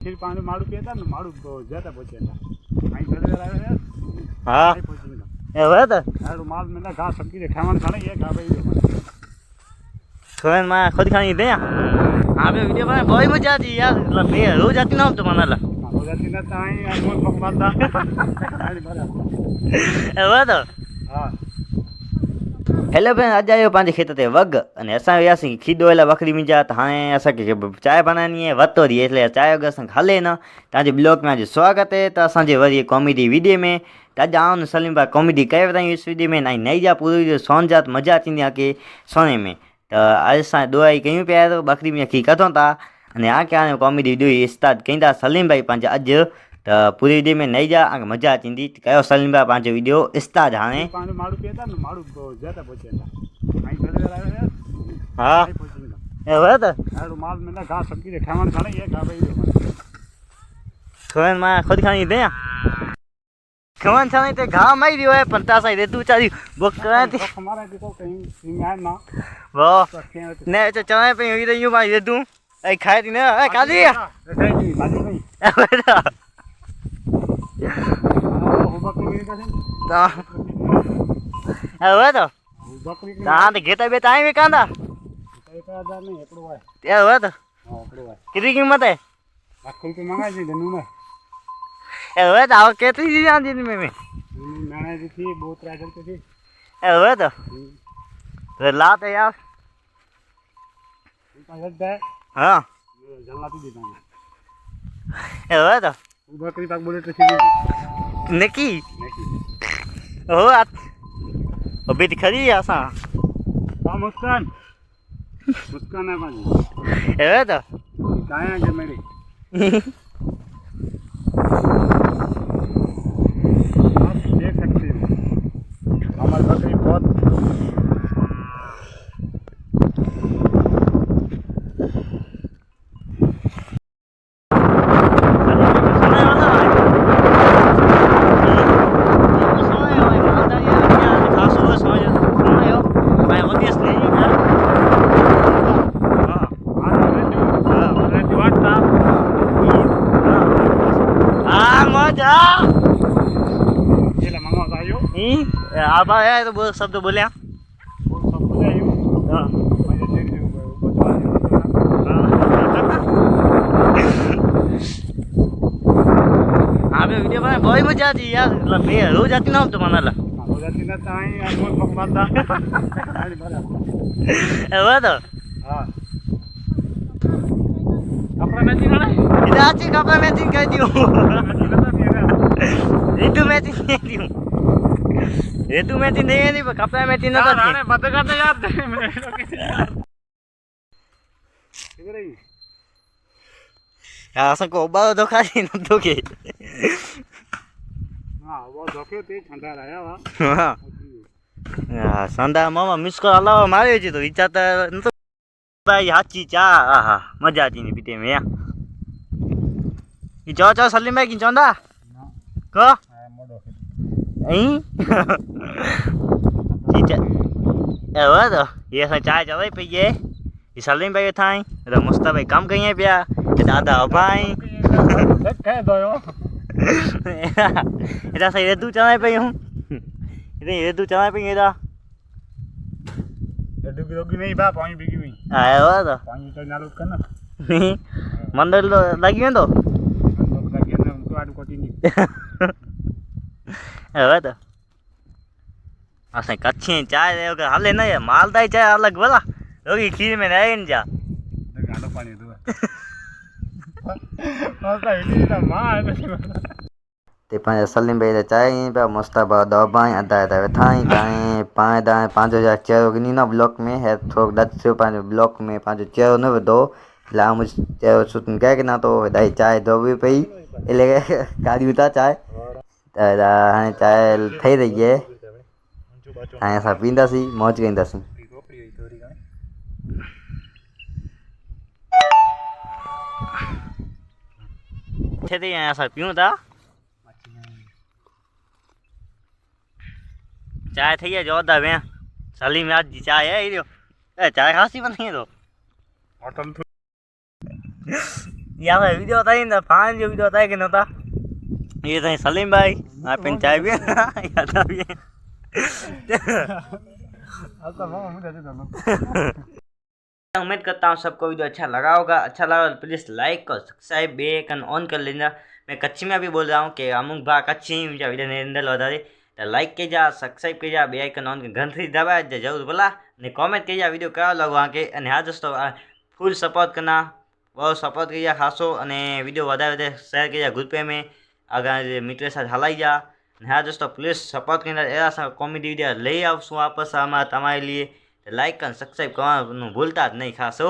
ખીર પાણી માળું પીતા ને બ- જતા આવે છે હા. હવે તો? આડું માલ મેં ઘા સકી ખાવાનું ખાણે એ ઘા ભાઈ ખોનમાં ખુદ ખાણી દે હા બે વિડિયો બનાવે બહુ મજા આતી યાર. એટલે મેં રોજ આતી ના તો મને લા. મારો ના નતા અહીં આ મોર પગ મારતા હવે તો? હા. हेलो भेण अॼु आयो पंहिंजे खेत ते वग अने असां वियासीं खीदो अला बकरी मुंहिंजा त हाणे असांखे चांहि बनाइणी आहे वरितो ॾिए एटले चांहि अगरि असां हले न तव्हांजे ब्लॉग में अॼु स्वागत आहे त असांजे वरी कॉमेडी वीडियो में त अॼु आउं सलीम भाई कॉमेडी कयो अथई इस वीडियो में ऐं नई जा पूरी सोन जा मज़ा थींदी आहे की सोने में त अॼु असां दुआई कयूं पिया त बकरी मुंहिंजा खीर कढूं था अने हा की कॉमेडी वीडियो इस्ताद कईंदा सलीम भाई पंहिंजा अॼु त पूरी वीडियो में नई जा तव्हांखे मज़ा थींदी कयो सलीम भाई पंहिंजो वीडियो स्टार्ट हाणे ખીર પાણી માળું પીતા ને માળું બ- જતા પહોંચેલા અહીં ગળેલા આવે છે હા અહીં પહોંચી ગયા એ હવે તો આડું માલ મેં ઘા સકી દે ખાવાનું ખાણે એ ઘા ભાઈ મને ખવન માં ખુદ ખાણી દે ખવન છાણી તે ઘા મારી રહ્યો હે પણ તાસાઈ દે તું ચાલી બોક કરાતી हमारा देखो कहीं कहीं आए ना વો तो अच्छे हैं तो ને તો ચણાઈ પઈ હોઈ રહ્યું મારી દે તું એ ખાઈ તી ને એ કાલી હવે તો દાંત ઘેતા બેતા આવી કાંદા. તે હવે તો. કેટલી કિંમત? હે લાખ રૂપિયા મંગાવી છે નું એ હવે તો હવે કેટલી દીધી આંધી મેં નાણાથી બહુ ત્રાસ હતી એ હવે તો. લા તો યાર. હા. જલ્લાથી દીધા એ હવે તો. બકરી પાક બોલે તો નક્કી? हो आत अभी दिखा दी आसा हां मुस्कान मुस्कान है पाजी ए तो काय है जे मेरी आप देख सकते हो हमारी बकरी बहुत પેલા મામા આવ્યો શબ્દ બોલ્યા બોલ સબ બોલે આવ્યો મને દેખ જો બચવા હા બે વીડિયો બનાવે બહુ મજા હતી યાર એટલે મેં રોજ આતી ના આવતો મને આ હવે તો હા કપડા એ મેચિંગ કરી દઉં રીતુ મેચી નહીં રીતુ મેચી નહીં હતી પણ કપડા મેચી નતા રાણે બધે તો યાદ નહીં હા સકો બારો તો ખાલી નતો કે. હા वो ધોકે તે ઠંડા રહ્યા હા. હા. સંદા મામા મિસ કોલ માર્યો છે તો વિચારતા નતો. ભાઈ હાચી ચા આહા મજા હતી ની પીતે મેં ઈ ચો ચો સલીમ કી ચોંદા કો હા મોડો અહીં ઈ ચા એ હવે તો એ અસાं ચાય ચવાઈ પઈ ગયે. ઈ સલીમ ભાઈ થાય એટલે મુસ્તાભાઈ કામ કહીએ પ્યા કે દાદા અભાઈ. કઈ દોયો એટા સહી રેતું ચવાઈ પઈ હું. એટલે રેતું ચવાઈ પઈ એટા ડુગી ડુગી નહીં બા પાણી ભીગી હુઈ હા હવે તો. પાણી તો નાલું કર ને. મંદર તો લાગી ગયો ને તો? લોકો લાગી ને તો આડું કોટી નહીં. હવે તો. અસે કચ્છી ચાય રે કે હાલે નહીં માલદાઈ ચાય અલગ બોલા. રોગી ખીર મે નહીં ને જા ગાલો પાણી દો મસ્તા ઇલી ના માં તે પાંચ સલીમ ભાઈ ચાય पे મસ્તા બા દબાઈ અદા હવે થાઈ કાઈ પાંચ દા પાંચ હજાર ચેરો ની ના બ્લોક મે હે થોક દસ સો પાંચ બ્લોક મે પાંચ ચેરો ન દો એટલે આમ ચેરો સુતન કે ના તો દાઈ ચાય ધોવી પઈ. એટલે ગાડી ઉતા ચાય. हाणे ठही रही आहे हाणे असां पींदासीं मौज कंदासीं ते असां पियूं था चांहि थी आहे जोरदार भेण सली में जी चांहि आहे एॾो ए चांहि खासी पण थी थो या विडियो ताईं त फाइन जो विडियो ताईं की न था ये तो सलीम भाई आप इन चाय भी याद आवी આ તો મામા મુદ્દા છે તમને उम्मीद करता हूँ सबको वीडियो अच्छा लगा होगा अच्छा लगा तो प्लीज़ लाइक और सब्सक्राइब बेकन ऑन कर लेना मैं कच्ची में भी बोल रहा हूँ कि अमुक भाग कच्ची वीडियो ने अंदर વધારે તો લાઈક કીજા સબસ્ક્રાઈબ કીજા બે આઇકન ઓન ઘનથી દબાય જે જરૂર बोला ने कमेंट कीजिए वीडियो कहा लगा वहाँ के અને હા દોસ્તો ફૂલ સપોર્ટ करना બહુ સપોર્ટ કીજા ખાસો અને વિડીયો વધારે વધારે શેર કીજા ગ્રુપ में આગળ મિત્રે સાથે હલાઈ જા. અને હા દોસ્તો પ્લીઝ સપોર્ટ કરીને એવા કોમેડી વીડિયો લઈ આવશું વાપસ આમાં તમારી લીએ. લાઈક અને સબસ્ક્રાઈબ કરવાનું ભૂલતા જ નહીં, ખાસ